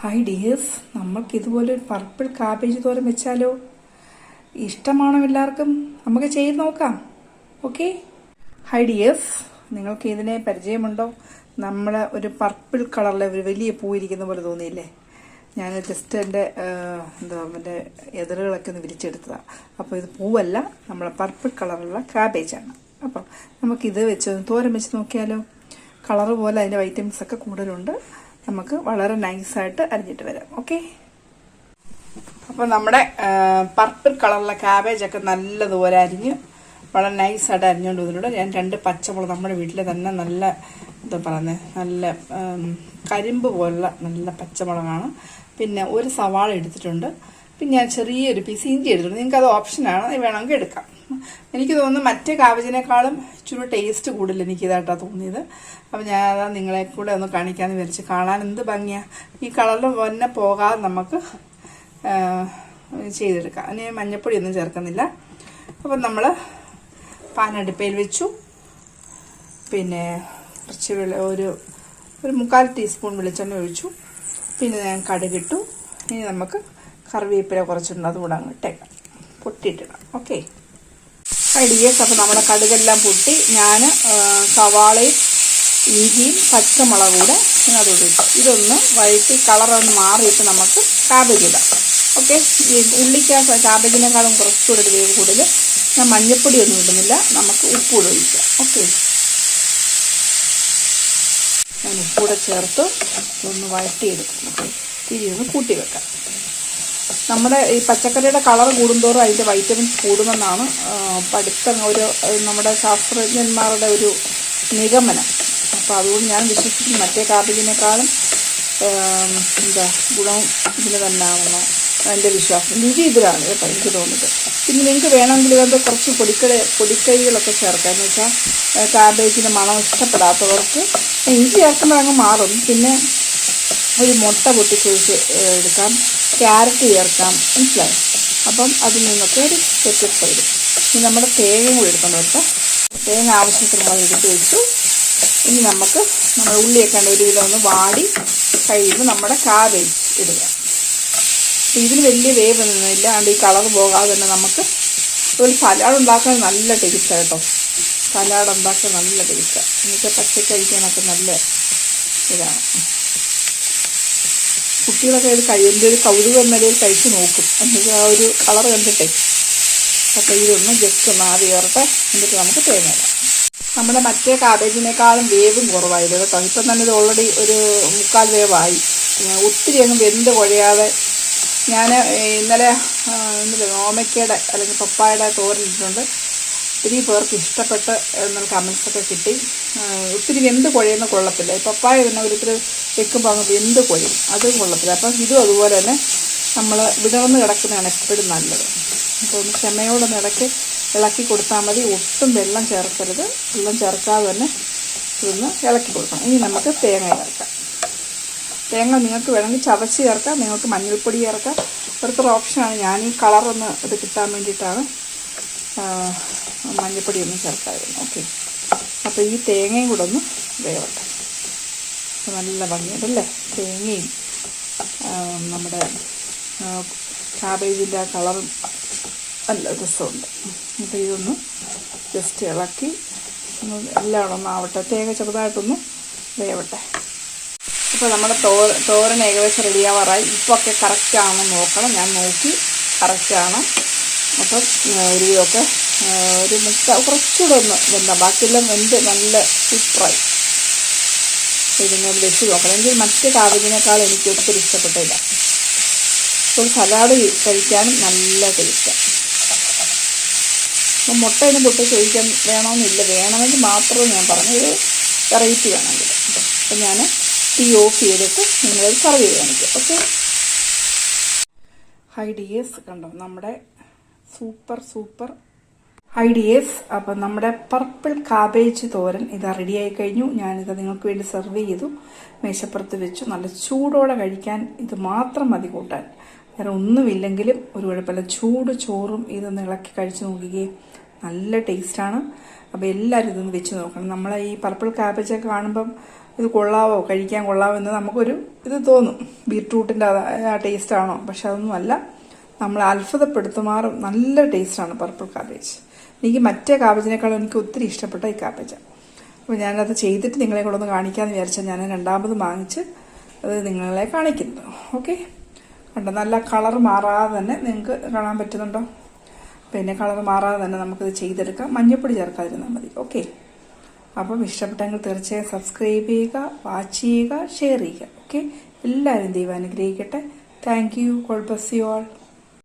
Hi dears നമുക്ക് ഇതുപോലെ ഒരു പർപ്പിൾ കാബേജ് തോരൻ വെച്ചാലോ? ഇഷ്ടമാണോ എല്ലാവർക്കും? നമുക്ക് ചെയ്ത് നോക്കാം. ഓക്കെ ഹായ് ഡിയേഴ്സ് നിങ്ങൾക്ക് ഇതിനെ പരിചയമുണ്ടോ? നമ്മൾ ഒരു പർപ്പിൾ കളറിലെ ഒരു വലിയ പൂവിരിക്കുന്ന പോലെ തോന്നിയില്ലേ? ഞാൻ ജസ്റ്റ് എന്റെ എന്താ എന്റെ എതിറുകളൊക്കെ ഒന്ന് വിരിച്ചെടുത്തതാണ് അപ്പോൾ ഇത് പൂവല്ല നമ്മളെ പർപ്പിൾ കളറുള്ള കാബേജാണ് അപ്പം നമുക്കിത് വെച്ച് തോരം തോരൻ വെച്ച് നോക്കിയാലോ? കളറ് പോലെ അതിന്റെ വൈറ്റമിൻസ് ഒക്കെ കൂടുതലുണ്ട്. നമുക്ക് വളരെ നൈസായിട്ട് അരിഞ്ഞിട്ട് വരാം ഓക്കെ അപ്പോൾ നമ്മുടെ പർപ്പിൾ കളറിലെ കാബേജ് ഒക്കെ നല്ലതുപോലെ അരിഞ്ഞ് വളരെ നൈസായിട്ട് അരിഞ്ഞുകൊണ്ട് വന്നിട്ടുണ്ട്. ഞാൻ രണ്ട് പച്ചമുളക് നമ്മുടെ വീട്ടിൽ തന്നെ നല്ല എന്താ പറയുന്നത് നല്ല കരിമ്പ് പോലുള്ള നല്ല പച്ചമുളകാണ്. പിന്നെ ഒരു സവാള എടുത്തിട്ടുണ്ട്. പിന്നെ ഞാൻ ചെറിയൊരു പീസ് ഇഞ്ചി എടുത്തിട്ടുണ്ട്. നിങ്ങൾക്ക് അത് ഓപ്ഷനാണ് വേണമെങ്കിൽ എടുക്കാം. എനിക്ക് തോന്നുന്നു മറ്റേ കാബേജിനേക്കാളും ഇച്ചിരി ടേസ്റ്റ് കൂടുതൽ എനിക്ക് ഇതായിട്ടാണ് തോന്നിയത്. അപ്പം ഞാൻ അതാ നിങ്ങളെ കൂടെ ഒന്ന് കാണിക്കാമെന്ന് വിചാരിച്ച് കാണാൻ എന്ത് ഭംഗിയാണ് ഈ കളറിൽ തന്നെ പോകാതെ നമുക്ക് ചെയ്തെടുക്കാം. അതിന് മഞ്ഞപ്പൊടി ഒന്നും ചേർക്കുന്നില്ല. അപ്പം നമ്മൾ പാനടുപ്പയിൽ വെച്ചു. പിന്നെ കുറച്ച് ഒരു ഒരു മുക്കാൽ ടീസ്പൂൺ വെളിച്ചെണ്ണ ഒഴിച്ചു. പിന്നെ ഞാൻ കടുകിട്ടു. ഇനി നമുക്ക് കറിവേപ്പില കുറച്ചിട്ടുണ്ട് അതുകൂടെ അങ്ങ് ഇട്ടേക്കാം. പൊട്ടിയിട്ടിടാം. ഓക്കെ ഐഡിയസ് അപ്പോൾ നമ്മുടെ കടുകെല്ലാം പൊട്ടി ഞാൻ സവാളയും ഇഞ്ചിയും പച്ചമുളക് കൂടെ ഇതിനകത്തോട്ട് ഇട്ടു. ഇതൊന്ന് വഴറ്റി കളറൊന്ന് മാറിയിട്ട് നമുക്ക് കാബേജ് ഇടാം. ഓക്കെ ഉള്ളിക്ക് കാബേജിനേക്കാളും കുറച്ചുകൂടെ ഒരു വേവ് കൂടുതൽ. ഞാൻ മഞ്ഞൾപ്പൊടി ഒന്നും ഇടുന്നില്ല. നമുക്ക് ഉപ്പൂടെ ഒഴിക്കാം. ഓക്കെ ഞാൻ ഉപ്പൂടെ ചേർത്ത് ഒന്ന് വഴറ്റിയെടുക്കും. ഓക്കെ ഒന്ന് കൂട്ടി വെക്കാം. നമ്മുടെ ഈ പച്ചക്കറിയുടെ കളർ കൂടുന്തോറും അതിന്റെ വൈറ്റമിൻസ് കൂടുമെന്നാണ് പഠിത്ത ഒരു നമ്മുടെ ശാസ്ത്രജ്ഞന്മാരുടെ ഒരു നിഗമനം. അപ്പോൾ അതുകൊണ്ട് ഞാൻ വിശ്വസിക്കുന്നു മറ്റേ കാബേജിനേക്കാളും ആ, എന്താ ഗുണം ഇതിന് തന്നെയാണെന്ന് എന്റെ വിശ്വാസം. രുചി ഇതിലാണ് കേട്ടോ എനിക്ക് തോന്നുന്നത്. പിന്നെ നിങ്ങൾക്ക് വേണമെങ്കിൽ ഇതൊക്കെ കുറച്ച് പൊടിക്കട പൊടിക്കൈകളൊക്കെ ചേർക്കാം. എന്ന് വെച്ചാൽ കാബേജിന്റെ മണം ഇഷ്ടപ്പെടാത്തവർക്ക് ഇഞ്ചി ചേർക്കുമ്പോൾ അങ്ങ് മാറും. പിന്നെ ഒരു മുട്ട പൊട്ടിച്ചൊഴിച്ച് എടുക്കാം. ക്യാരറ്റ് ചേർക്കാം. മനസ്സിലായി? അപ്പം അതിൽ നിന്നൊക്കെ ഒരു വ്യത്യസ്ത വരും ഇനി നമ്മുടെ തേങ്ങയും കൂടി എടുക്കണം കേട്ടോ. തേങ്ങ ആവശ്യത്തിന് നമ്മൾ എടുത്ത് വെച്ചു. ഇനി നമുക്ക് നമ്മുടെ ഉള്ളിയൊക്കെ ഒരു കിലോ ഒന്ന് വാടി കഴിയുമ്പോൾ നമ്മുടെ കാബേജ് ഇടുക. അപ്പോൾ ഇതിന് വലിയ വേവൊന്നുമില്ല. അതുകൊണ്ട് ഈ കളർ പോകാതെ തന്നെ നമുക്ക് ഒരു സലാഡ് ഉണ്ടാക്കാൻ നല്ല ടേസ്റ്റാണ് കേട്ടോ. സലാഡ് ഉണ്ടാക്കാൻ നല്ല ടേസ്റ്റാണ് എന്നിട്ട് പച്ചക്കഴിക്കാനൊക്കെ നല്ല ഇതാണ്. കുട്ടികളൊക്കെ ഇത് കഴിയുമ്പോൾ ഒരു കൗതുകം നിലയിൽ കഴിച്ച് നോക്കും. എന്നിട്ട് ആ ഒരു കളർ കണ്ടിട്ടേ. അപ്പോൾ ഇതൊന്ന് ജസ്റ്റ് ഒന്ന് ആവി ഉയർത്തെ എന്നിട്ട് നമുക്ക് തേങ്ങ നമ്മുടെ മറ്റേ കാബേജിനേക്കാളും വേവും കുറവായത് കേട്ടോ. ഇപ്പം തന്നെ ഇത് ഓൾറെഡി ഒരു മുക്കാൽ വേവായി. ഒത്തിരി അങ്ങ് വെന്ത് കുഴയാതെ ഞാൻ ഇന്നലെ ഇന്നലെ ഓമയ്ക്കയുടെ അല്ലെങ്കിൽ പപ്പായയുടെ തോരനിട്ടുണ്ട് ഒത്തിരി പേർക്ക് ഇഷ്ടപ്പെട്ട് എന്നുള്ള കമൻസൊക്കെ കിട്ടി. ഒത്തിരി വെന്ത് കുഴയുന്ന കൊള്ളത്തില്ല. പപ്പായ പിന്നെ ഒരിത്തിരി വെക്കുമ്പോൾ അങ്ങ് വെന്ത് കുഴയും അതും കൊള്ളത്തില്ല. അപ്പം ഇതും അതുപോലെ തന്നെ നമ്മൾ വിടർന്ന് കിടക്കുന്നതാണ് എപ്പോഴും നല്ലത്. അപ്പോൾ ഒന്ന് ക്ഷമയോടൊന്ന് ഇടയ്ക്ക് ഇളക്കി കൊടുത്താൽ മതി. ഒട്ടും വെള്ളം ചേർക്കരുത്. വെള്ളം ചേർക്കാതെ തന്നെ ഇതൊന്ന് ഇളക്കി കൊടുക്കണം. ഇനി നമുക്ക് തേങ്ങ ചേർക്കാം. തേങ്ങ നിങ്ങൾക്ക് വേണമെങ്കിൽ ചവച്ച് ചേർക്കാം. നിങ്ങൾക്ക് മഞ്ഞൾപ്പൊടി ചേർക്കാം. ഇവിടുത്തെ ഓപ്ഷനാണ് ഞാൻ ഈ കളറൊന്ന് ഇത് കിട്ടാൻ വേണ്ടിയിട്ടാണ്. ആ, മഞ്ഞൾപ്പൊടി ഒന്നും ചേർക്കാതിരുന്നു. ഓക്കെ അപ്പോൾ ഈ തേങ്ങയും കൂടെ ഒന്ന് വേവട്ടെ. നല്ല ഭംഗിയുണ്ടല്ലേ? തേങ്ങയും നമ്മുടെ കാബേജിന്റെ ആ കളറും നല്ല രസമുണ്ട്. അപ്പോൾ ഇതൊന്ന് ജസ്റ്റ് ഇളക്കി എല്ലാം ഒന്ന് ആവട്ടെ. തേങ്ങ ചെറുതായിട്ടൊന്ന് വേവട്ടെ. ഇപ്പോൾ നമ്മുടെ തോ തോരൻ ഏകദേശം റെഡിയാവാറായി ഒക്കെ കറക്റ്റാണെന്ന് നോക്കണം. ഞാൻ നോക്കി കറക്റ്റാണ് അപ്പം ഒരു ഒരു മുക്ക കുറച്ചുകൂടെ ഒന്ന് വെന്ത ബാക്കിയെല്ലാം വെന്ത് നല്ല സൂപ്പറായി. ഇതിനൊന്ന് വെച്ച് നോക്കണം. എനിക്ക് മറ്റ് കാവിനേക്കാൾ എനിക്ക് ഒത്തിരി ഇഷ്ടപ്പെട്ടില്ല അപ്പോൾ സലാഡ് കഴിക്കാനും നല്ല ടേസ്റ്റ്. അപ്പം മുട്ട ഇതിന് പൊട്ടിച്ച് ചോദിക്കാൻ വേണമെന്നില്ല. വേണമെങ്കിൽ മാത്രമേ ഞാൻ പറഞ്ഞു ഒരു വെറൈറ്റി വേണമെങ്കിൽ അപ്പം ഞാൻ തീ ഓഫ് ചെയ്തിട്ട് നിങ്ങളത് സർവ് ചെയ്ത് കാണിക്കാം. ഓക്കെ? ഹൈ ഡിയേഴ്സ് കണ്ടോ? നമ്മുടെ സൂപ്പർ സൂപ്പർ ഹൈ ഡിയേഴ്സ് അപ്പം നമ്മുടെ പർപ്പിൾ കാബേജ് തോരൻ ഇതാ റെഡിയായി കഴിഞ്ഞു. ഞാനിത് നിങ്ങൾക്ക് വേണ്ടി സെർവ് ചെയ്തു. മേശപ്പുറത്ത് വെച്ചു. നല്ല ചൂടോടെ കഴിക്കാൻ ഇത് മാത്രം മതി കൂട്ടാൻ. വേറെ ഒന്നുമില്ലെങ്കിലും ഒരു കുഴപ്പമില്ല. ചൂട് ചോറും ഇതൊന്ന് ഇളക്കി കഴിച്ചു നോക്കുകയും നല്ല ടേസ്റ്റാണ്. അപ്പോൾ എല്ലാവരും ഇതൊന്ന് വെച്ച് നോക്കണം. നമ്മൾ ഈ പർപ്പിൾ കാബേജൊക്കെ കാണുമ്പം ഇത് കൊള്ളാവോ? കഴിക്കാൻ കൊള്ളാവോ എന്ന് നമുക്കൊരു ഇത് തോന്നും. ബീട്രൂട്ടിന്റെ ആ ടേസ്റ്റാണോ പക്ഷെ അതൊന്നുമല്ല നമ്മൾ അത്ഭുതപ്പെടുത്തുമാറും നല്ല ടേസ്റ്റാണ് പർപ്പിൾ കാബേജ് എനിക്ക് മറ്റേ കാബേജിനേക്കാളും എനിക്ക് ഒത്തിരി ഇഷ്ടപ്പെട്ട ഈ കാബേജാണ് അപ്പോൾ ഞാനത് ചെയ്തിട്ട് നിങ്ങളെ കൂടെ ഒന്ന് കാണിക്കാമെന്ന് വിചാരിച്ചാൽ ഞാൻ രണ്ടാമത് വാങ്ങിച്ച് അത് നിങ്ങളെ കാണിക്കുന്നു. ഓക്കെ കണ്ടോ? നല്ല കളർ മാറാതെ തന്നെ നിങ്ങൾക്ക് കാണാൻ പറ്റുന്നുണ്ടോ? പിന്നെ കളർ മാറാതെ തന്നെ നമുക്കിത് ചെയ്തെടുക്കാം. മഞ്ഞപ്പൊടി ചേർക്കാതിരുന്നാൽ മതി. ഓക്കെ അപ്പം ഇഷ്ടപ്പെട്ടെങ്കിൽ തീർച്ചയായും സബ്സ്ക്രൈബ് ചെയ്യുക വാച്ച് ചെയ്യുക ഷെയർ ചെയ്യുക. ഓക്കെ എല്ലാവരും ദൈവം അനുഗ്രഹിക്കട്ടെ. Thank you God bless you all